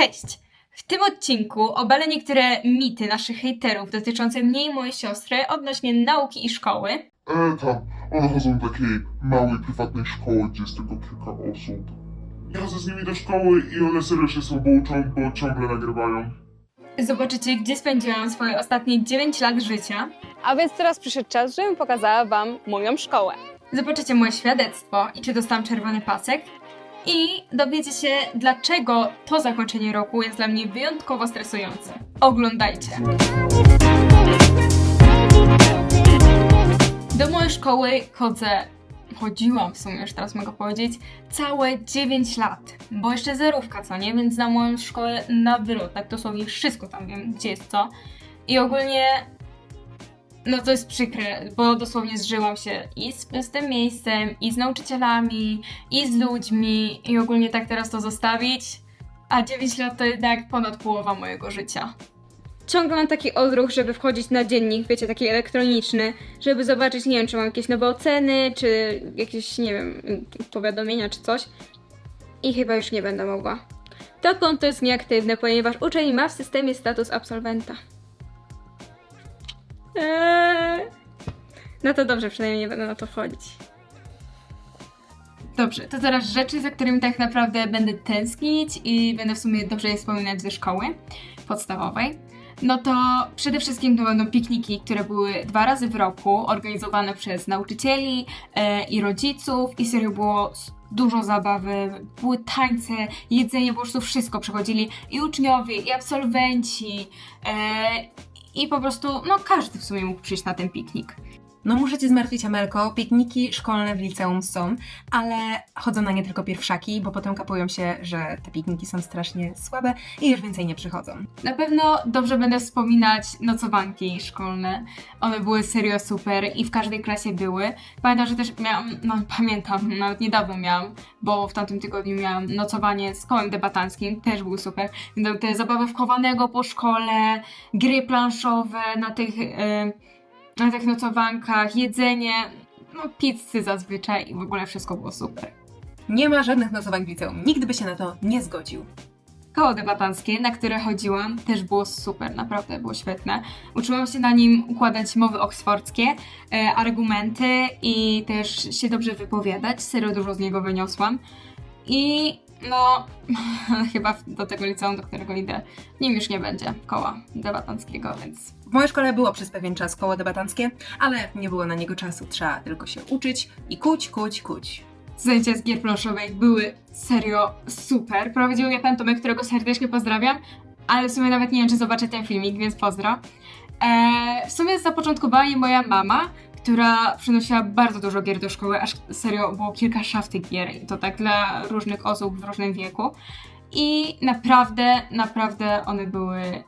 Cześć! W tym odcinku obalę niektóre mity naszych hejterów dotyczące mnie i mojej siostry odnośnie nauki i szkoły. E, tam, one chodzą do takiej małej, prywatnej szkoły, gdzie jest tylko kilka osób. Ja chodzę z nimi do szkoły i one serio się słabo uczą, bo ciągle nagrywają. Zobaczycie, gdzie spędziłam swoje ostatnie 9 lat życia. A więc teraz przyszedł czas, żebym pokazała Wam moją szkołę. Zobaczycie moje świadectwo i czy dostałam czerwony pasek. I dowiecie się, dlaczego to zakończenie roku jest dla mnie wyjątkowo stresujące. Oglądajcie! Do mojej szkoły chodzę, chodziłam w sumie, już teraz mogę powiedzieć, całe 9 lat. Bo jeszcze zerówka, co nie? Więc na moją szkołę na wylot, tak dosłownie wszystko tam wiem, gdzie jest co. I ogólnie no to jest przykre, bo dosłownie zżyłam się i z, z tym miejscem, i z nauczycielami, i z ludźmi, i ogólnie tak teraz to zostawić. A 9 lat to jednak ponad połowa mojego życia. Ciągle mam taki odruch, żeby wchodzić na dziennik, wiecie, taki elektroniczny, żeby zobaczyć, nie wiem, czy mam jakieś nowe oceny, czy jakieś, nie wiem, powiadomienia, czy coś. I chyba już nie będę mogła. To konto jest nieaktywne, ponieważ uczeń ma w systemie status absolwenta. Eee. No to dobrze, przynajmniej nie będę na to wchodzić. Dobrze, to teraz rzeczy, za którymi tak naprawdę będę tęsknić i będę w sumie dobrze je wspominać ze szkoły podstawowej. No to przede wszystkim to będą pikniki, które były dwa razy w roku, organizowane przez nauczycieli e, i rodziców i serio było dużo zabawy, były tańce, jedzenie, po prostu wszystko przychodzili i uczniowie, i absolwenci, e, i po prostu, no każdy w sumie mógł przyjść na ten piknik. No muszę cię zmartwić, Amelko. Pikniki szkolne w liceum są, ale chodzą na nie tylko pierwszaki, bo potem kapują się, że te pikniki są strasznie słabe i już więcej nie przychodzą. Na pewno dobrze będę wspominać nocowanki szkolne. One były serio super i w każdej klasie były. Pamiętam, że też miałam, no pamiętam, nawet niedawno miałam, bo w tamtym tygodniu miałam nocowanie z kołem debatanckim, też był super. Te zabawy wchowanego po szkole, gry planszowe na tych, e, na tych nocowankach, jedzenie, no pizzy zazwyczaj i w ogóle wszystko było super. Nie ma żadnych nocowań w liceum. Nikt by się na to nie zgodził. Koło debatanckie, na które chodziłam, też było super, naprawdę było świetne. Uczyłam się na nim układać mowy oksfordzkie, e, argumenty i też się dobrze wypowiadać. Serio dużo z niego wyniosłam. I no, chyba do tego liceum, do którego idę, nim już nie będzie koła debatanckiego, więc W mojej szkole było przez pewien czas koło debatanckie, ale nie było na niego czasu. Trzeba tylko się uczyć i kuć, kuć, kuć. zajęcia z gier planszowych były serio super. Prowadził je pan Tomek, którego serdecznie pozdrawiam, ale w sumie nawet nie wiem, czy zobaczę ten filmik, więc pozdro. Eee, w sumie zapoczątkowała je moja mama, która przynosiła bardzo dużo gier do szkoły, aż serio było kilka szaf tych gier i to tak dla różnych osób w różnym wieku. I naprawdę, naprawdę one były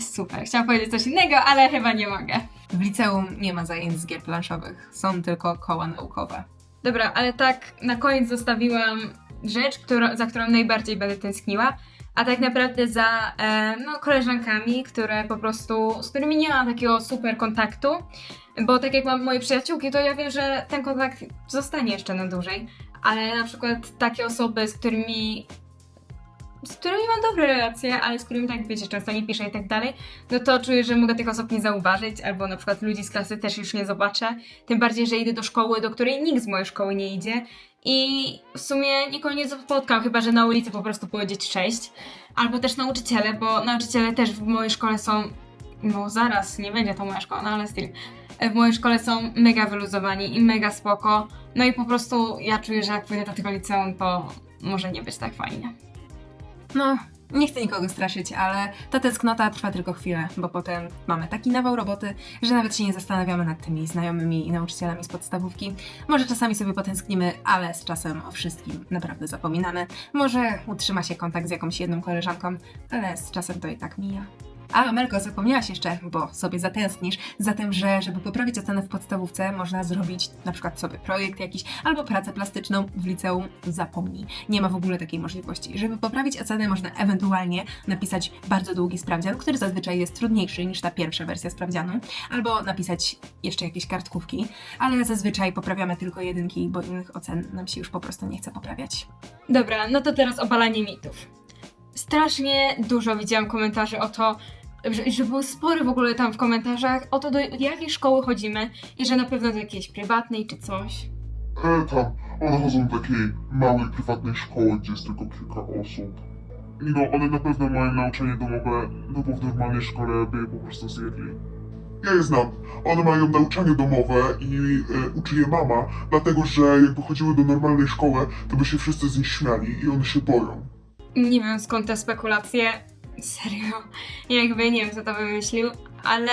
super. Chciałam powiedzieć coś innego, ale chyba nie mogę. W liceum nie ma zajęć z gier planszowych, są tylko koła naukowe. Dobra, ale tak na koniec zostawiłam rzecz, którą, za którą najbardziej będę tęskniła, a tak naprawdę za e, no, koleżankami, które po prostu, z którymi nie mam takiego super kontaktu, bo tak jak mam moje przyjaciółki, to ja wiem, że ten kontakt zostanie jeszcze na dłużej, ale na przykład takie osoby, z którymi z którymi mam dobre relacje, ale z którymi tak wiecie, często nie piszę i tak dalej, no to czuję, że mogę tych osób nie zauważyć, albo na przykład ludzi z klasy też już nie zobaczę. Tym bardziej, że idę do szkoły, do której nikt z mojej szkoły nie idzie. I w sumie nikogo nie spotkam, chyba że na ulicy po prostu powiedzieć cześć. Albo też nauczyciele, bo nauczyciele też w mojej szkole są. No zaraz, nie będzie to moja szkoła, no ale still. W mojej szkole są mega wyluzowani i mega spoko. No i po prostu ja czuję, że jak pójdę do tego liceum, to może nie być tak fajnie. No, nie chcę nikogo straszyć, ale ta tęsknota trwa tylko chwilę, bo potem mamy taki nawał roboty, że nawet się nie zastanawiamy nad tymi znajomymi i nauczycielami z podstawówki. Może czasami sobie potęsknimy, ale z czasem o wszystkim naprawdę zapominamy. Może utrzyma się kontakt z jakąś jedną koleżanką, ale z czasem to i tak mija. A, Melko, zapomniałaś jeszcze, bo sobie zatęsknisz, za tym, że żeby poprawić ocenę w podstawówce, można zrobić na przykład sobie projekt jakiś albo pracę plastyczną w liceum. Zapomnij. Nie ma w ogóle takiej możliwości. Żeby poprawić ocenę, można ewentualnie napisać bardzo długi sprawdzian, który zazwyczaj jest trudniejszy niż ta pierwsza wersja sprawdzianu, albo napisać jeszcze jakieś kartkówki, ale zazwyczaj poprawiamy tylko jedynki, bo innych ocen nam się już po prostu nie chce poprawiać. Dobra, no to teraz obalanie mitów. Strasznie dużo widziałam komentarzy o to, że, że były spory w ogóle tam w komentarzach o to, do jakiej szkoły chodzimy i że na pewno do jakiejś prywatnej czy coś. E, tam, one chodzą do takiej małej, prywatnej szkoły, gdzie jest tylko kilka osób. No, one na pewno mają nauczanie domowe, no bo w normalnej szkole by je po prostu zjedli. Ja je znam. One mają nauczanie domowe i e, uczy je mama, dlatego że jakby chodziły do normalnej szkoły, to by się wszyscy z nich śmiali i one się boją. Nie wiem skąd te spekulacje. Serio. Jakby nie wiem, kto to wymyślił, ale.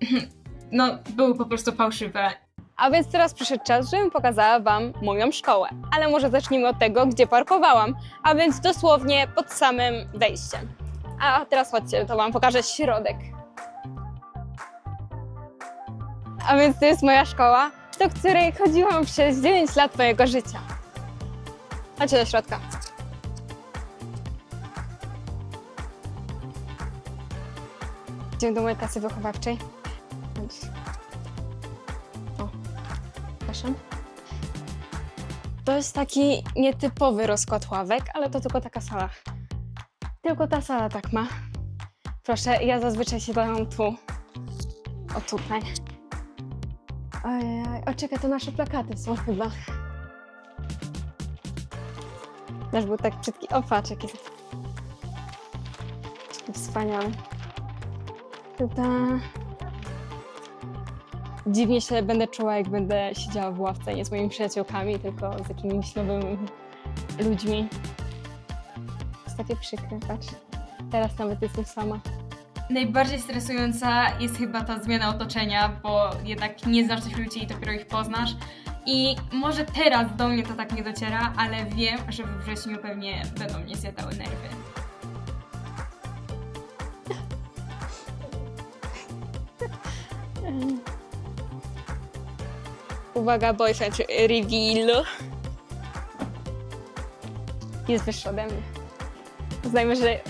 No, były po prostu fałszywe. A więc teraz przyszedł czas, żebym pokazała Wam moją szkołę. Ale może zacznijmy od tego, gdzie parkowałam, a więc dosłownie pod samym wejściem. A teraz chodźcie, to Wam pokażę środek. A więc to jest moja szkoła, do której chodziłam przez 9 lat mojego życia. Chodźcie do środka. Idziemy do mojej klasy wychowawczej. O, proszę. To jest taki nietypowy rozkład ławek, ale to tylko taka sala. Tylko ta sala tak ma. Proszę, ja zazwyczaj siadam tu. O tutaj. Ojej, o czekaj, to nasze plakaty są chyba. Nasz był tak brzydki. O, patrz, jaki jest wspaniały. Tutaj. Dziwnie się będę czuła, jak będę siedziała w ławce nie z moimi przyjaciółkami, tylko z jakimiś nowymi ludźmi. Jest takie przykre, patrz. Teraz nawet jestem sama. Najbardziej stresująca jest chyba ta zmiana otoczenia, bo jednak nie znasz tych ludzi i dopiero ich poznasz. I może teraz do mnie to tak nie dociera, ale wiem, że we wrześniu pewnie będą mnie zjadały nerwy. Uwaga, boyfriend reveal. Jest wyższy ode mnie. Uznajmy, że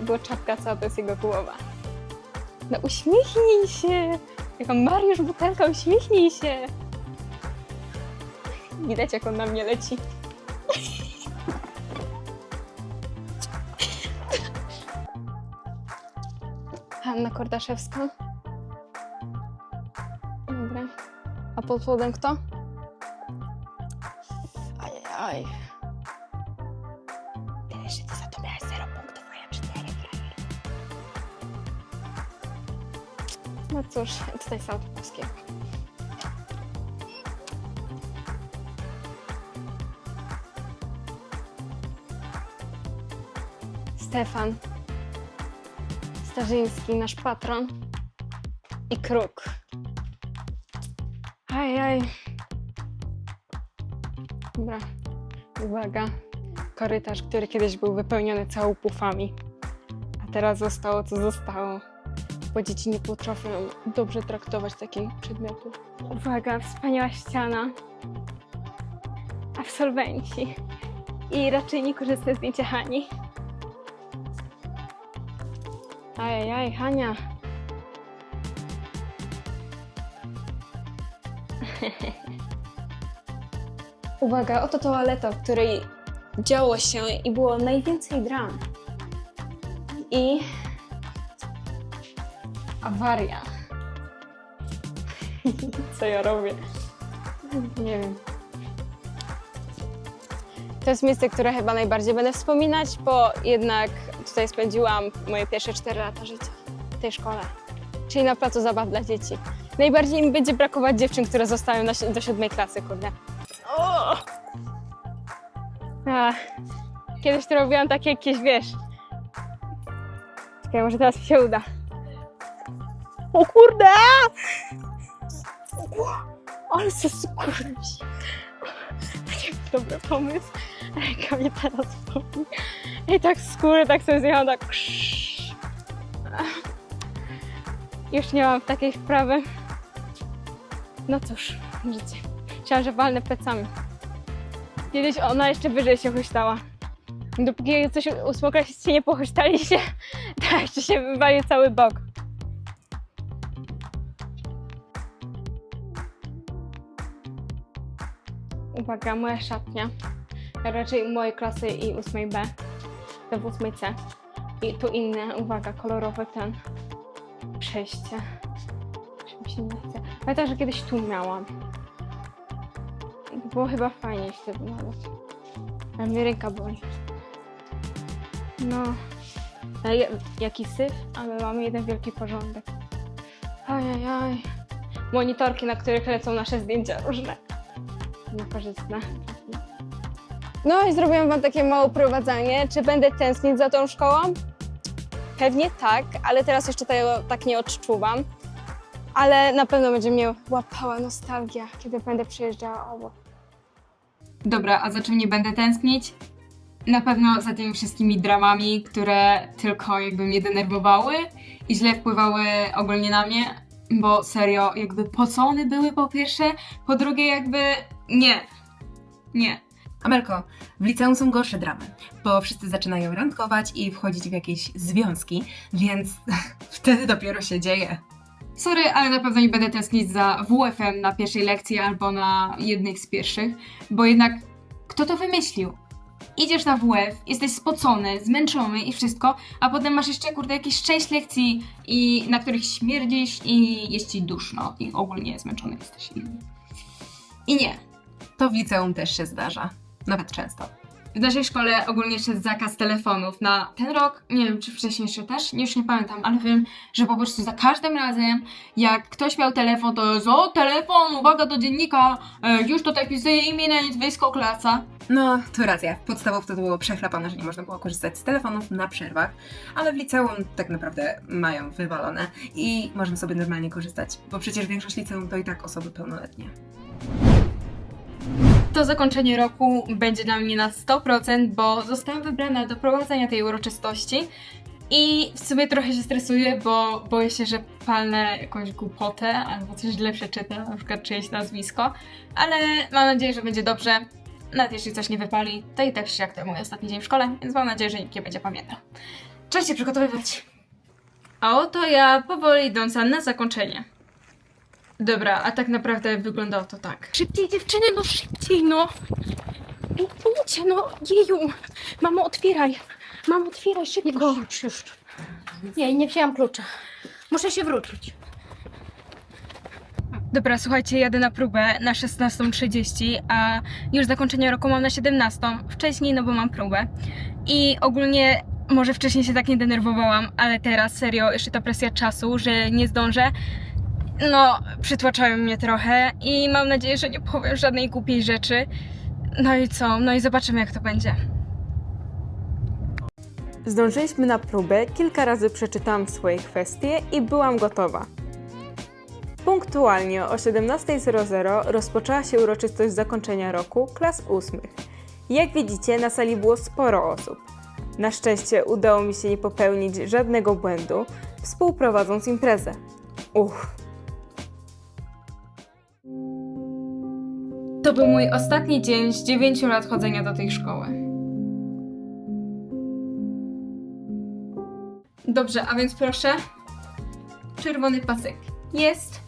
była czapka, cała to jest jego głowa. No uśmiechnij się! Jaka Mariusz Butelka, uśmiechnij się! Widać, jak on na mnie leci. Hanna Kordaszewska. Pod spodem kto? Ajaj. Tyle, że ty za to miałeś 0 punktów, a ja 4, frajer. No cóż, tutaj są polskiego. Stefan. Starzyński, nasz patron. I Kruk. Ajaj. Dobra. Uwaga. Korytarz, który kiedyś był wypełniony całopufami. A teraz zostało co zostało. Bo dzieci nie potrafią dobrze traktować takich przedmiotów. Uwaga, wspaniała ściana. Absolwenci. I raczej nie korzystne zdjęcia Hani. Ajajaj, Hania. Uwaga, oto toaleta, w której działo się i było najwięcej dram. I awaria. Co ja robię? Nie wiem. To jest miejsce, które chyba najbardziej będę wspominać, bo jednak tutaj spędziłam moje pierwsze 4 lata życia w tej szkole, czyli na placu zabaw dla dzieci. Najbardziej mi będzie brakować dziewczyn, które zostają na, do siódmej klasy, kurde. O! Ach, kiedyś to robiłam takie jakieś, wiesz... Czekaj, może teraz mi się uda. O kurde! Ale się skurwi. Dobry pomysł. Ręka mnie teraz boli. I tak skórę, tak sobie zjechałam, tak... Już nie mam takiej wprawy. No cóż, życie. Myślałam, że walnę plecami. Kiedyś ona jeszcze wyżej się huśtała. Dopóki coś ósmoklasisty nie pochuśtali się, to jeszcze się wywalił cały bok. Uwaga, moja szatnia. Raczej mojej klasy i 8B. Te w 8C. I tu inne, uwaga, kolorowe ten przejście. Czy mi się nie chce. Pamiętam, że kiedyś tu miałam. Było chyba fajnie wtedy nawet. Ale mnie ręka boli. No. Jaki syf, ale mamy jeden wielki porządek. Ajajaj. Monitorki, na których lecą nasze zdjęcia różne. Niekorzystne. No i zrobiłam wam takie małe prowadzenie. Czy będę tęsknić za tą szkołą? Pewnie tak, ale teraz jeszcze tego tak nie odczuwam. Ale na pewno będzie mnie łapała nostalgia, kiedy będę przejeżdżała obok. Dobra, a za czym nie będę tęsknić? Na pewno za tymi wszystkimi dramami, które tylko jakby mnie denerwowały i źle wpływały ogólnie na mnie, bo serio, jakby po co one były po pierwsze, po drugie jakby nie, nie. Amelko, w liceum są gorsze dramy, bo wszyscy zaczynają randkować i wchodzić w jakieś związki, więc wtedy dopiero się dzieje. Sorry, ale na pewno nie będę tęsknić za WF-em na pierwszej lekcji albo na jednych z pierwszych, bo jednak kto to wymyślił? Idziesz na WF, jesteś spocony, zmęczony i wszystko, a potem masz jeszcze kurde jakieś sześć lekcji, i, na których śmierdzisz i jest ci duszno i ogólnie zmęczony jesteś. I nie. To w liceum też się zdarza, nawet często. W naszej szkole ogólnie szedł zakaz telefonów na ten rok, nie wiem czy wcześniej jeszcze też, już nie pamiętam, ale wiem, że po prostu za każdym razem, jak ktoś miał telefon, to jest o telefon, uwaga do dziennika, e, już tutaj wpisuję imię, nazwisko, klasa. No, to racja. W podstawówce to było przechlapane, że nie można było korzystać z telefonów na przerwach, ale w liceum tak naprawdę mają wywalone i można sobie normalnie korzystać, bo przecież większość liceum to i tak osoby pełnoletnie. To zakończenie roku będzie dla mnie na 100%, bo zostałam wybrana do prowadzenia tej uroczystości i w sumie trochę się stresuję, bo boję się, że palnę jakąś głupotę albo coś źle przeczytam, na przykład czyjeś nazwisko, ale mam nadzieję, że będzie dobrze. Nawet jeśli coś nie wypali, to i tak się jak to mój ostatni dzień w szkole, więc mam nadzieję, że nikt nie będzie pamiętał. Trzeba się przygotowywać. A oto ja powoli idąca na zakończenie. Dobra, a tak naprawdę wyglądało to tak. Szybciej dziewczyny, no szybciej, no! Idźcie, no, jeju! Mamo, otwieraj! Mamo, otwieraj szybko! Już, już. Nie, nie wzięłam klucza. Muszę się wrócić. Dobra, słuchajcie, jadę na próbę na 16.30, a już zakończenie roku mam na 17.00. Wcześniej, no bo mam próbę. I ogólnie może wcześniej się tak nie denerwowałam, ale teraz serio, jeszcze ta presja czasu, że nie zdążę. No, przytłaczają mnie trochę i mam nadzieję, że nie powiem żadnej głupiej rzeczy. No i co? No i zobaczymy, jak to będzie. Zdążyliśmy na próbę, kilka razy przeczytałam swoje kwestie i byłam gotowa. Punktualnie o 17.00 rozpoczęła się uroczystość zakończenia roku klas ósmych. Jak widzicie, na sali było sporo osób. Na szczęście udało mi się nie popełnić żadnego błędu, współprowadząc imprezę. Uff. To był mój ostatni dzień z 9 lat chodzenia do tej szkoły. Dobrze, a więc proszę. Czerwony pasek jest.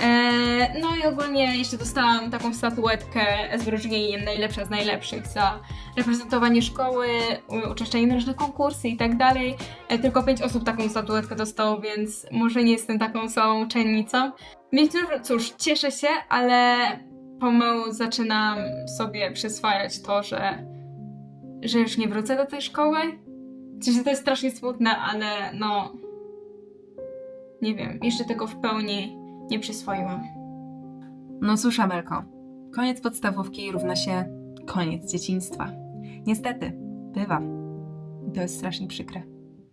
Eee, no i ogólnie jeszcze dostałam taką statuetkę z wyróżnieniem najlepsza z najlepszych za reprezentowanie szkoły, uczestniczenie w różnych konkursy i tak dalej. E, tylko pięć osób taką statuetkę dostało, więc może nie jestem taką samą uczennicą. Więc cóż, cóż, cieszę się, ale pomału zaczynam sobie przyswajać to, że, że już nie wrócę do tej szkoły. Sensie to jest strasznie smutne, ale no. Nie wiem, jeszcze tego w pełni nie przyswoiłam. No cóż, Amelko, koniec podstawówki równa się koniec dzieciństwa. Niestety, bywa. To jest strasznie przykre.